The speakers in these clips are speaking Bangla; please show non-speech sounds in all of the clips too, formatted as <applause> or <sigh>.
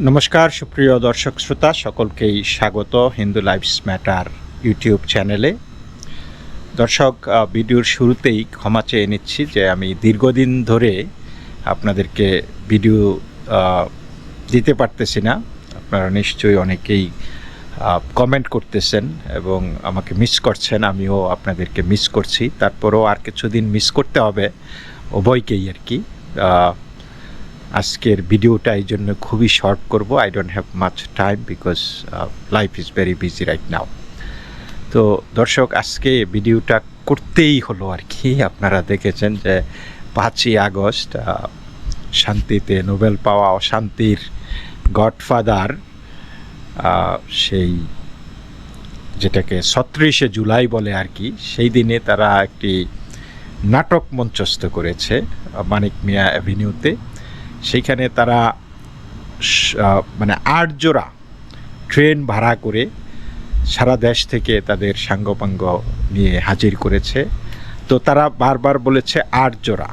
নমস্কার, সুপ্রিয় দর্শক শ্রোতা, সকলকেই স্বাগত হিন্দু লাইফস ম্যাটার ইউটিউব চ্যানেলে। দর্শক ভিডিওর শুরুতেই ক্ষমা চেয়ে নিচ্ছি যে আমি দীর্ঘদিন ধরে আপনাদেরকে ভিডিও দিতে পারতেছি না। আপনারা নিশ্চয়ই অনেকেই কমেন্ট করতেছেন এবং আমাকে মিস করছেন, আমিও আপনাদেরকে মিস করছি। তারপরেও আর কিছুদিন মিস করতে হবে, উভয়কেই আর কি। আজকের ভিডিওটা এই জন্য খুবই শর্ট করব। I don't have much time because life is very busy right now তো দর্শক, আজকে ভিডিওটা করতেই হলো আর কি। আপনারা দেখেছেন যে পাঁচই আগস্ট শান্তিতে নোবেল পাওয়া অশান্তির গডফাদার সেই যেটাকে ছত্রিশে জুলাই বলে আর কি, সেই দিনে তারা একটি নাটক মঞ্চস্থ করেছে, মানিক মিয়া অ্যাভিনিউতে সেইখানে তারা মানে আট জোড়া ট্রেন ভাড়া করে সারা দেশ থেকে তাদের সাঙ্গপাঙ্গ নিয়ে হাজির করেছে। তো তারা বারবার বলেছে আট জোড়া।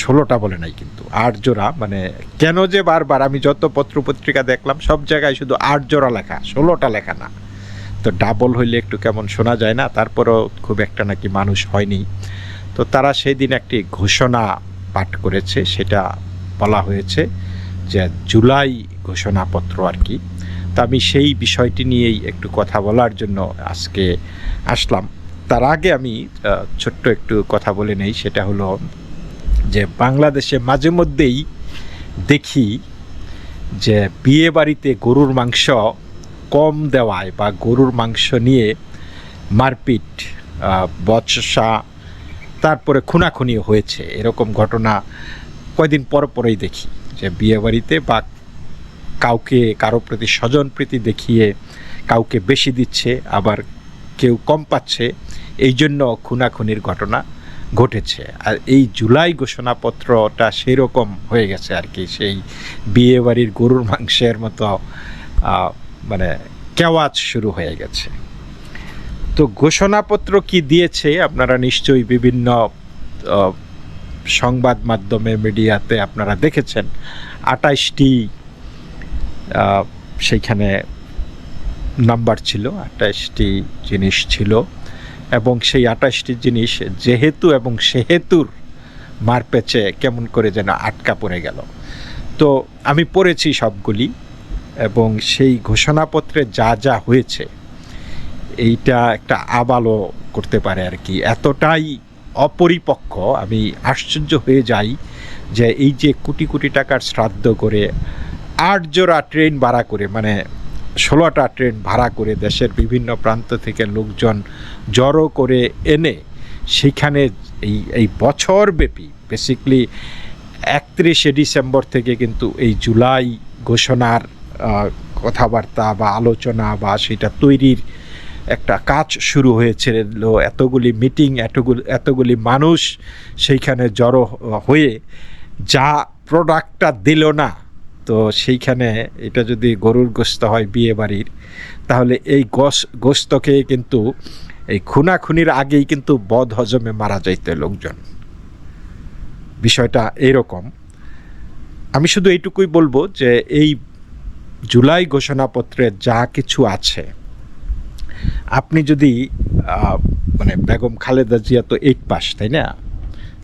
ষোলোটা বলে নাই কিন্তু, আট জোড়া। মানে কেন যে বারবার? আমি যত পত্র পত্রিকা দেখলাম, সব জায়গায় শুধু আট জোড়া লেখা, ষোলোটা লেখা না। তো ডাবল হইলে একটু কেমন শোনা যায় না? তারপরও খুব একটা নাকি মানুষ হয়নি। তো তারা সেই দিন একটি ঘোষণা পাঠ করেছে, সেটা বলা হয়েছে যে জুলাই ঘোষণাপত্র আর কি। তো আমি সেই বিষয়টি নিয়েই একটু কথা বলার জন্য আজকে আসলাম। তার আগে আমি ছোট্ট একটু কথা বলে নেই, সেটা হলো যে বাংলাদেশে মাঝে মধ্যেই দেখি যে বিয়ে বাড়িতে গরুর মাংস কম দেওয়ায় বা গরুর মাংস নিয়ে মারপিট বচসা, তারপরে খুনাখুনি হয়েছে। এরকম ঘটনা কয়দিন পর পরেই দেখি যে বিয়ে বাড়িতে বা কাউকে, কারও প্রতি স্বজন প্রীতি দেখিয়ে কাউকে বেশি দিচ্ছে, আবার কেউ কম পাচ্ছে, এই জন্য খুনাখুনির ঘটনা ঘটেছে। আর এই জুলাই ঘোষণাপত্রটা সেই রকম হয়ে গেছে আর কি, সেই বিয়ে বাড়ির গরুর মাংসের মতো মানে কেওয়াজ শুরু হয়ে গেছে। তো ঘোষণাপত্র কি দিয়েছে আপনারা নিশ্চয়ই বিভিন্ন সংবাদ মাধ্যমে, মিডিয়াতে আপনারা দেখেছেন আটাইশটি সেইখানে নাম্বার ছিল, আটাইশটি জিনিস ছিল এবং সেই আটাইশটি জিনিস যেহেতু এবং সেহেতুর মারপেচে কেমন করে যেন আটকা পড়ে গেল। তো আমি পড়েছি সবগুলি এবং সেই ঘোষণাপত্রে যা যা হয়েছে, এইটা একটা আবালও করতে পারে আর কি। এতটাই অপরিপক্ক। আমি আশ্চর্য হয়ে যাই যে এই যে কোটি কোটি টাকার শ্রাদ্ধ করে আট জোড়া ট্রেন ভাড়া করে মানে ষোলোটা ট্রেন ভাড়া করে দেশের বিভিন্ন প্রান্ত থেকে লোকজন জড়ো করে এনে সেখানে এই এই বছরব্যাপী বেসিকলি একত্রিশে ডিসেম্বর থেকে কিন্তু এই জুলাই ঘোষণার কথাবার্তা বা আলোচনা বা সেটা তৈরির একটা কাজ শুরু হয়েছিল এতগুলি মিটিং, এতগুলি এতগুলি মানুষ সেইখানে জড়ো হয়ে যা প্রোডাক্টটা দিল না, তো সেইখানে এটা যদি গরুর গোস্ত হয় বিয়ে বাড়ির, তাহলে এই গোস, গোস্তকে কিন্তু, এই খুনাখুনির আগেই কিন্তু বদ হজমে মারা যাইতে লোকজন। বিষয়টা এইরকম আমি শুধু এইটুকুই বলব যে এই জুলাই ঘোষণাপত্রে যা কিছু আছে আপনি যদি মানে বেগম খালেদা জিয়া তো এইট পাস তাই না?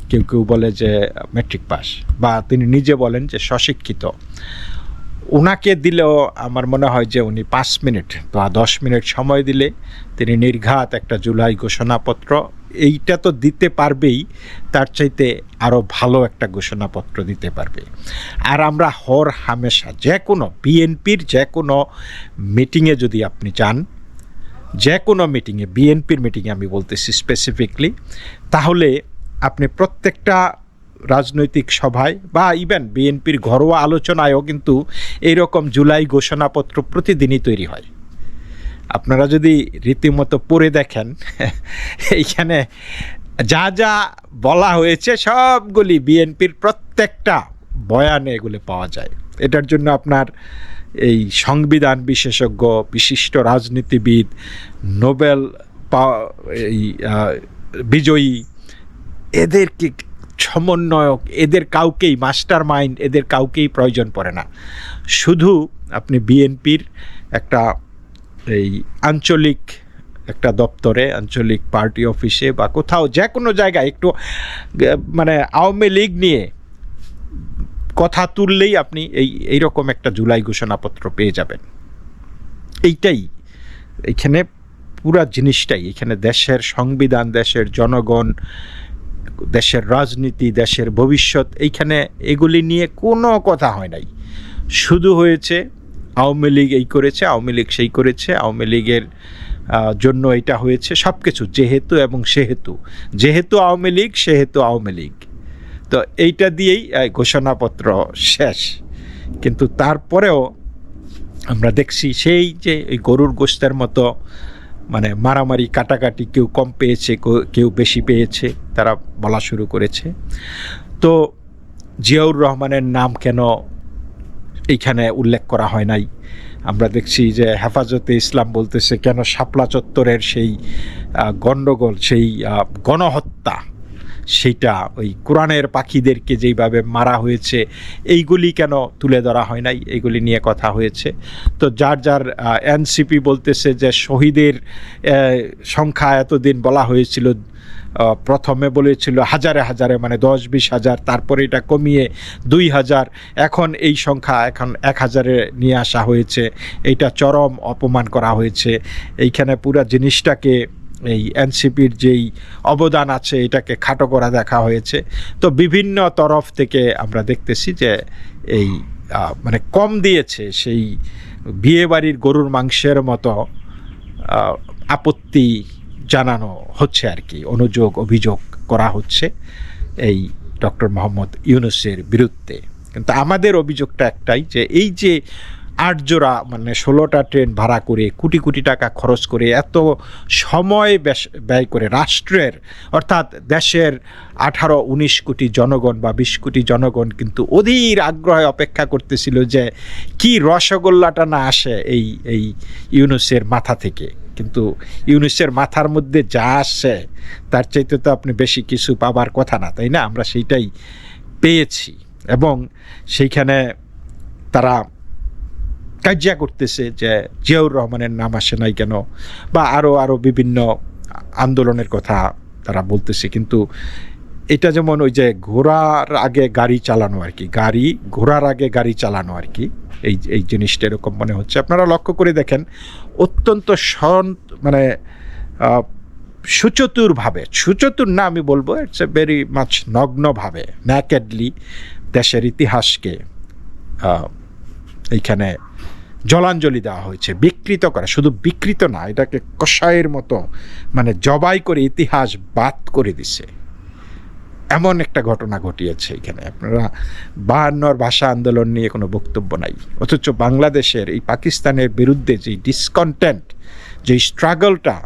কেউ কেউ বলে যে মেট্রিক পাস বা তিনি নিজে বলেন যে স্বশিক্ষিত। ওনাকে দিলেও আমার মনে হয় যে উনি পাঁচ মিনিট বা দশ মিনিট সময় দিলে তিনি নির্ঘাত একটা জুলাই ঘোষণাপত্র, এইটা তো দিতে পারবেই, তার চাইতে আরও ভালো একটা ঘোষণাপত্র দিতে পারবে। আর আমরা হর হামেশা যে কোনো বিএনপির যে কোনো মিটিংয়ে যদি আপনি যান যে কোনো মিটিংয়ে বিএনপির মিটিংয়ে আমি বলতেছি স্পেসিফিকলি তাহলে আপনি প্রত্যেকটা রাজনৈতিক সভায় বা ইভেন বিএনপির ঘরোয়া আলোচনায়ও কিন্তু এইরকম জুলাই ঘোষণাপত্র প্রতিদিনই তৈরি হয়। আপনারা যদি রীতিমতো পড়ে দেখেন, <laughs> এইখানে যা যা বলা হয়েছে সবগুলি বিএনপির প্রত্যেকটা বয়ানে এগুলো পাওয়া যায়। এটার জন্য আপনার এই সংবিধান বিশেষজ্ঞ, বিশিষ্ট রাজনীতিবিদ, নোবেল পা- এই বিজয়ী, এদেরকে সমন্বয়ক, এদের কাউকেই মাস্টার মাইন্ড এদের কাউকেই প্রয়োজন পড়ে না। শুধু আপনি বিএনপির একটা এই আঞ্চলিক একটা দপ্তরে, আঞ্চলিক পার্টি অফিসে বা কোথাও যে কোনো জায়গায় একটু মানে আওয়ামী লীগ নিয়ে কথা তুললেই আপনি এই, এইরকম একটা জুলাই ঘোষণাপত্র পেয়ে যাবেন। এইটাই, এইখানে পুরা জিনিসটাই এখানে দেশের সংবিধান, দেশের জনগণ, দেশের রাজনীতি, দেশের ভবিষ্যৎ, এইখানে এগুলি নিয়ে কোনো কথা হয় নাই। শুধু হয়েছে, আওয়ামী লীগ এই করেছে, আওয়ামী লীগ সেই করেছে, আওয়ামী লীগের জন্য এটা হয়েছে সব কিছু যেহেতু এবং সেহেতু। যেহেতু আওয়ামী লীগ, সেহেতু আওয়ামী লীগ। তো এইটা দিয়েই ঘোষণাপত্র শেষ। কিন্তু তারপরেও আমরা দেখছি সেই যে এই গরুর গোস্তের মতো মানে মারামারি, কাটাকাটি কেউ কম পেয়েছে, কেউ বেশি পেয়েছে, তারা বলা শুরু করেছে। তো জিয়াউর রহমানের নাম কেন এইখানে উল্লেখ করা হয় নাই? আমরা দেখছি যে হেফাজতে ইসলাম বলতেছে, কেন শাপলা চত্বরের সেই গণ্ডগোল, সেই গণহত্যা সেইটা ওই কোরআনের পাখিদেরকে যেইভাবে মারা হয়েছে, এইগুলি কেন তুলে ধরা হয় নাই? এইগুলি নিয়ে কথা হয়েছে। তো যার যার এনসিপি বলতেছে যে শহীদের সংখ্যা এতদিন বলা হয়েছিল প্রথমে বলেছিল হাজারে হাজারে মানে দশ বিশ হাজার, তারপরে এটা কমিয়ে দুই হাজার। এখন এই সংখ্যা এখন এক হাজারে নিয়ে আসা হয়েছে। এইটা চরম অপমান করা হয়েছে। এইখানে পুরা জিনিসটাকে এই এনসিপির যেই অবদান আছে, এটাকে খাটো করা দেখা হয়েছে। তো বিভিন্ন তরফ থেকে আমরা দেখতেছি যে এই মানে কম দিয়েছে সেই বিয়েবাড়ির গরুর মাংসের মতো আপত্তি জানানো হচ্ছে আর কি, অনুযোগ, অভিযোগ করা হচ্ছে এই ডক্টর মোহাম্মদ ইউনুসের বিরুদ্ধে। কিন্তু আমাদের অভিযোগটা একটাই যে এই যে আট জোড়া মানে ষোলোটা ট্রেন ভাড়া করে, কোটি কোটি টাকা খরচ করে, এত সময় ব্যয় করে রাষ্ট্রের, অর্থাৎ দেশের আঠারো, উনিশ কোটি জনগণ বা বিশ কোটি জনগণ কিন্তু অধীর আগ্রহে অপেক্ষা করতেছিল যে কি রসগোল্লাটা না আসে এই এই ইউনুসের মাথা থেকে। কিন্তু ইউনুসের মাথার মধ্যে যা আসে, তার চাইতে তো আপনি বেশি কিছু পাবার কথা না, তাই না? আমরা সেইটাই পেয়েছি। এবং সেইখানে তারা কাজিয়া করতেছে যে জিয়াউর রহমানের নাম আসে নাই কেন? বা আরও আরও বিভিন্ন আন্দোলনের কথা তারা বলতেছে। কিন্তু এটা যেমন ওই যে ঘোড়ার আগে গাড়ি চালানো আর কি, গাড়ি, ঘোড়ার আগে গাড়ি চালানো আর কি, এই এই জিনিসটা এরকম মনে হচ্ছে। আপনারা লক্ষ্য করে দেখেন, অত্যন্ত সন মানে সুচতুরভাবে, সুচতুর না আমি বলব ইটস এ ভেরি মাছ নগ্নভাবে ন্যাকেডলি দেশের ইতিহাসকে এইখানে জলাঞ্জলি দেওয়া হয়েছে, বিকৃত করা, শুধু বিকৃত না, এটাকে কষায়ের মতো মানে জবাই করে ইতিহাস বাদ করে দিছে। এমন একটা ঘটনা ঘটিয়েছে এখানে। আপনারা বায়ান্নর ভাষা আন্দোলন নিয়ে কোনো বক্তব্য নাই। অথচ বাংলাদেশের এই পাকিস্তানের বিরুদ্ধে যে ডিসকন্টেন্ট যে স্ট্রাগলটা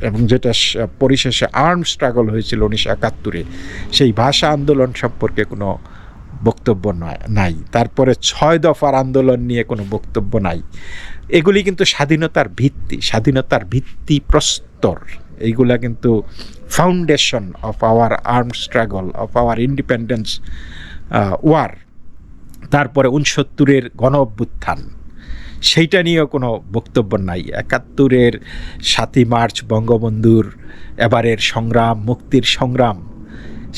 এবং যেটা পরিশেষে আর্ম স্ট্রাগল হয়েছিল উনিশশো একাত্তরে, সেই ভাষা আন্দোলন সম্পর্কে কোনো বক্তব্য নয় নাই। তারপরে ছয় দফার আন্দোলন নিয়ে কোনো বক্তব্য নাই। এগুলি কিন্তু স্বাধীনতার ভিত্তি স্বাধীনতার ভিত্তি প্রস্তর। এইগুলা কিন্তু foundation of our arm struggle of our independence war তারপরে উনসত্তরের গণ অভ্যুত্থান। সেইটা নিয়েও কোনো বক্তব্য নাই। একাত্তরের সাতই মার্চ বঙ্গবন্ধুর এবারের সংগ্রাম, মুক্তির সংগ্রাম।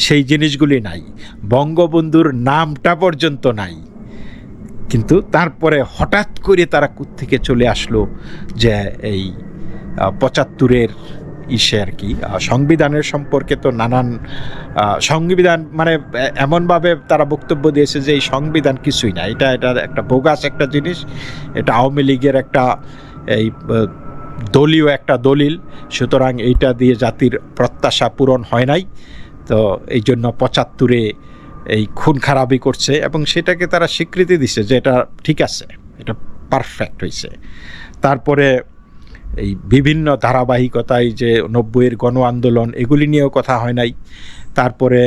সেই জিনিসগুলি নাই। বঙ্গবন্ধুর নামটা পর্যন্ত নাই। কিন্তু তারপরে হঠাৎ করে তারা থেকে চলে আসলো যে এই পঁচাত্তরের ইসে আর কি সংবিধানের সম্পর্কে তো নানান সংবিধান মানে এমনভাবে তারা বক্তব্য দিয়েছে যে এই সংবিধান কিছুই না। এটা এটা একটা বোগাস একটা জিনিস। এটা আওয়ামী লীগের একটা, এই দলীয় একটা দলিল। সুতরাং এইটা দিয়ে জাতির প্রত্যাশা পূরণ হয় নাই। তো এই জন্য পঁচাত্তরে এই খুন খারাপই করছে এবং সেটাকে তারা স্বীকৃতি দিছে যে এটা ঠিক আছে, এটা পারফেক্ট হয়েছে তারপরে এই বিভিন্ন ধারাবাহিকতায় যে নব্বইয়ের গণ আন্দোলন, এগুলি নিয়েও কথা হয় নাই। তারপরে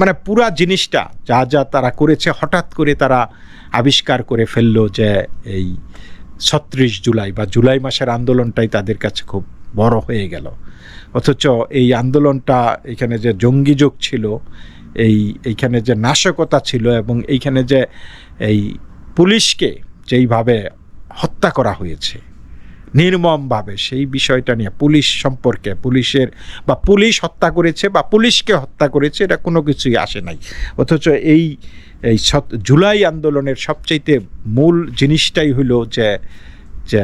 মানে পুরা জিনিসটা যা যা তারা করেছে, হঠাৎ করে তারা আবিষ্কার করে ফেলল যে এই ছত্রিশ জুলাই বা জুলাই মাসের আন্দোলনটাই তাদের কাছে খুব বড় হয়ে গেল। অথচ এই আন্দোলনটা এখানে যে জঙ্গি যোগ ছিল, এই এইখানে যে নাশকতা ছিল এবং এইখানে যে এই পুলিশকে যেইভাবে হত্যা করা হয়েছে, নির্মমভাবে সেই বিষয়টা নিয়ে পুলিশ সম্পর্কে, পুলিশের বা পুলিশ হত্যা করেছে বা পুলিশকে হত্যা করেছে, এটা কোনো কিছুই আসে নাই। অথচ এই এই জুলাই আন্দোলনের সবচাইতে মূল জিনিসটাই হলো যে যে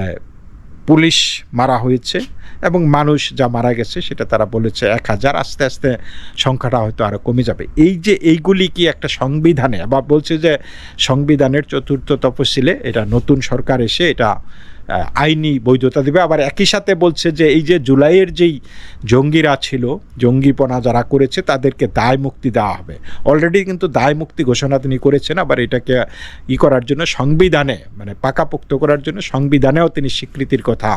পুলিশ মারা হয়েছে এবং মানুষ যা মারা গেছে সেটা তারা বলেছে এক হাজার। আস্তে আস্তে সংখ্যাটা হয়তো আরও কমে যাবে। এই যে এইগুলি কি একটা সংবিধানে? বা বলছে যে সংবিধানের চতুর্থ তফসিলে এটা নতুন সরকার এসে এটা আইনি বৈধতা দেবে। আবার একই সাথে বলছে যে এই যে জুলাইয়ের যেই জঙ্গিরা ছিল, জঙ্গিপনা যারা করেছে, তাদেরকে দায় মুক্তি দেওয়া হবে। অলরেডি কিন্তু দায় মুক্তি ঘোষণা তিনি করেছেন, আবার এটাকে ই করার জন্য সংবিধানে মানে পাকাপোক্ত করার জন্য সংবিধানেও তিনি স্বীকৃতির কথা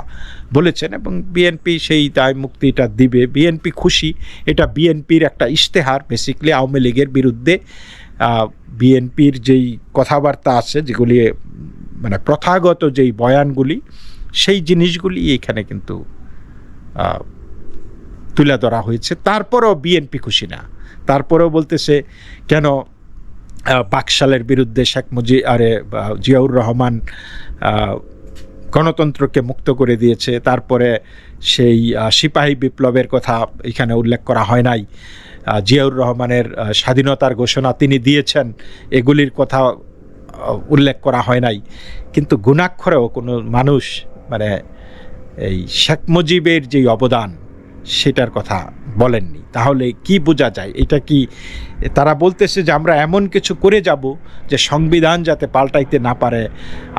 বলেছেন এবং বিএনপি সেই দায় মুক্তিটা দিবে। বিএনপি খুশি, এটা বিএনপির একটা ইশতেহার বেসিকলি আওয়ামী লীগের বিরুদ্ধে। বিএনপির যেই কথাবার্তা আছে, যেগুলি মানে প্রথাগত যেই বয়ানগুলি, সেই জিনিসগুলি এখানে কিন্তু তুলে ধরা হয়েছে। তারপরেও বিএনপি খুশি না। তারপরেও বলতেছে, কেন বাকশালের বিরুদ্ধে শেখ মুজি, আরে জিয়াউর রহমান গণতন্ত্রকে মুক্ত করে দিয়েছে। তারপরে সেই সিপাহী বিপ্লবের কথা এখানে উল্লেখ করা হয় নাই। জিয়াউর রহমানের স্বাধীনতার ঘোষণা তিনি দিয়েছেন। এগুলির কথা উল্লেখ করা হয় নাই। কিন্তু গুণাক্ষরেও কোনো মানুষ মানে এই শেখ মুজিবের যেই অবদান, সেটার কথা বলেননি। তাহলে কি বোঝা যায়? এটা কি তারা বলতেছে যে আমরা এমন কিছু করে যাব যে সংবিধান যাতে পাল্টাইতে না পারে,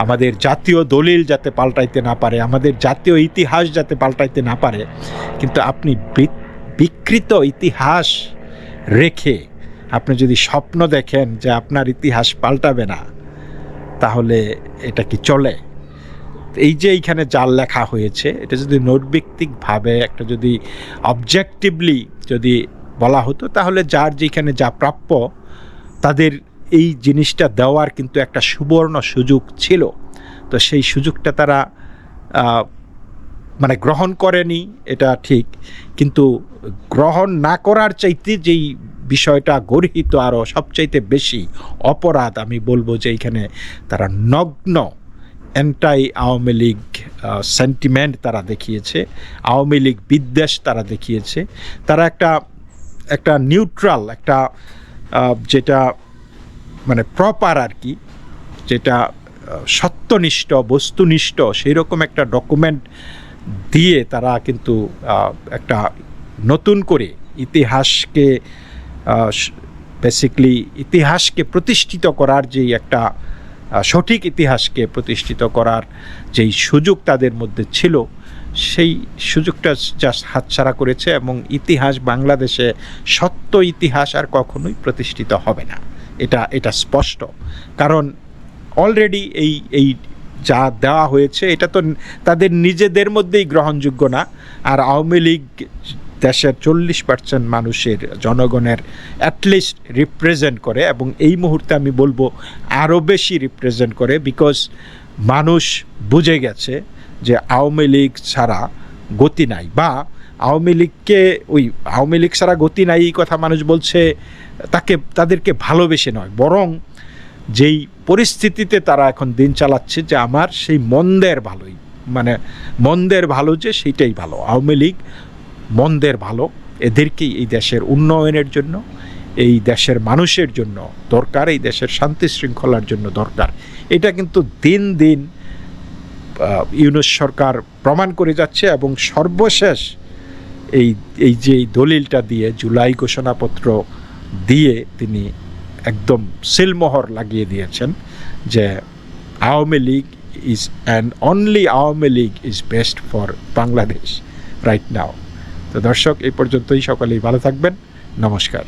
আমাদের জাতীয় দলিল যাতে পাল্টাইতে না পারে, আমাদের জাতীয় ইতিহাস যাতে পাল্টাইতে না পারে। কিন্তু আপনি বিকৃত ইতিহাস রেখে আপনি যদি স্বপ্ন দেখেন যে আপনার ইতিহাস পাল্টাবে না তাহলে এটা কি চলে? এই যে এইখানে জাল লেখা হয়েছে, এটা যদি নৈর্ব্যক্তিকভাবে একটা যদি অবজেক্টিভলি যদি বলা হতো, তাহলে যার যেখানে যা প্রাপ্য, তাদের এই জিনিসটা দেওয়ার কিন্তু একটা সুবর্ণ সুযোগ ছিল। তো সেই সুযোগটা তারা মানে গ্রহণ করেনি, এটা ঠিক। কিন্তু গ্রহণ না করার চাইতে যেই বিষয়টা গর্হিত আরও সবচাইতে বেশি অপরাধ, আমি বলব যে এইখানে তারা নগ্ন অ্যান্টাই আওয়ামী লীগ সেন্টিমেন্ট তারা দেখিয়েছে, আওয়ামী লীগ বিদ্বেষ তারা দেখিয়েছে। তারা একটা একটা নিউট্রাল একটা যেটা মানে প্রপার আর কি, যেটা সত্যনিষ্ঠ, বস্তুনিষ্ঠ সেই রকম একটা ডকুমেন্ট দিয়ে তারা কিন্তু একটা নতুন করে ইতিহাসকে বেসিকলি ইতিহাসকে প্রতিষ্ঠিত করার যেই একটা সঠিক ইতিহাসকে প্রতিষ্ঠিত করার যেই সুযোগ তাদের মধ্যে ছিল, সেই সুযোগটা জাস্ট হাতছাড়া করেছে এবং ইতিহাস বাংলাদেশে সত্য ইতিহাস আর কখনোই প্রতিষ্ঠিত হবে না। এটা এটা স্পষ্ট। কারণ অলরেডি এই এই যা দেওয়া হয়েছে, এটা তো তাদের নিজেদের মধ্যেই গ্রহণযোগ্য না। আর আওয়ামী লীগ দেশের চল্লিশ পার্সেন্ট মানুষের জনগণের অ্যাটলিস্ট রিপ্রেজেন্ট করে এবং এই মুহূর্তে আমি বলব আরও বেশি রিপ্রেজেন্ট করে বিকজ মানুষ বুঝে গেছে যে আওয়ামী লীগ ছাড়া গতি নাই বা আওয়ামী লীগকে ওই আওয়ামী লীগ ছাড়া গতি নাই এই কথা মানুষ বলছে, তাকে, তাদেরকে ভালোবেসে নয়। বরং যেই পরিস্থিতিতে তারা এখন দিন চালাচ্ছে যে আমার সেই মন্দের ভালোই। মানে মন্দের ভালো যে সেইটাই ভালো। আওয়ামী লীগ মন্দের ভালো, এদেরকেই এই দেশের উন্নয়নের জন্য, এই দেশের মানুষের জন্য দরকার, এই দেশের শান্তি শৃঙ্খলার জন্য দরকার। এটা কিন্তু দিন দিন ইউনুস সরকার প্রমাণ করে যাচ্ছে এবং সর্বশেষ এই এই যে দলিলটা দিয়ে জুলাই ঘোষণাপত্র দিয়ে তিনি একদম সিলমোহর লাগিয়ে দিয়েছেন যে Awami League is and only Awami League is best for Bangladesh right now তো দর্শক, এই পর্যন্তই। সকলেই ভালো থাকবেন। নমস্কার।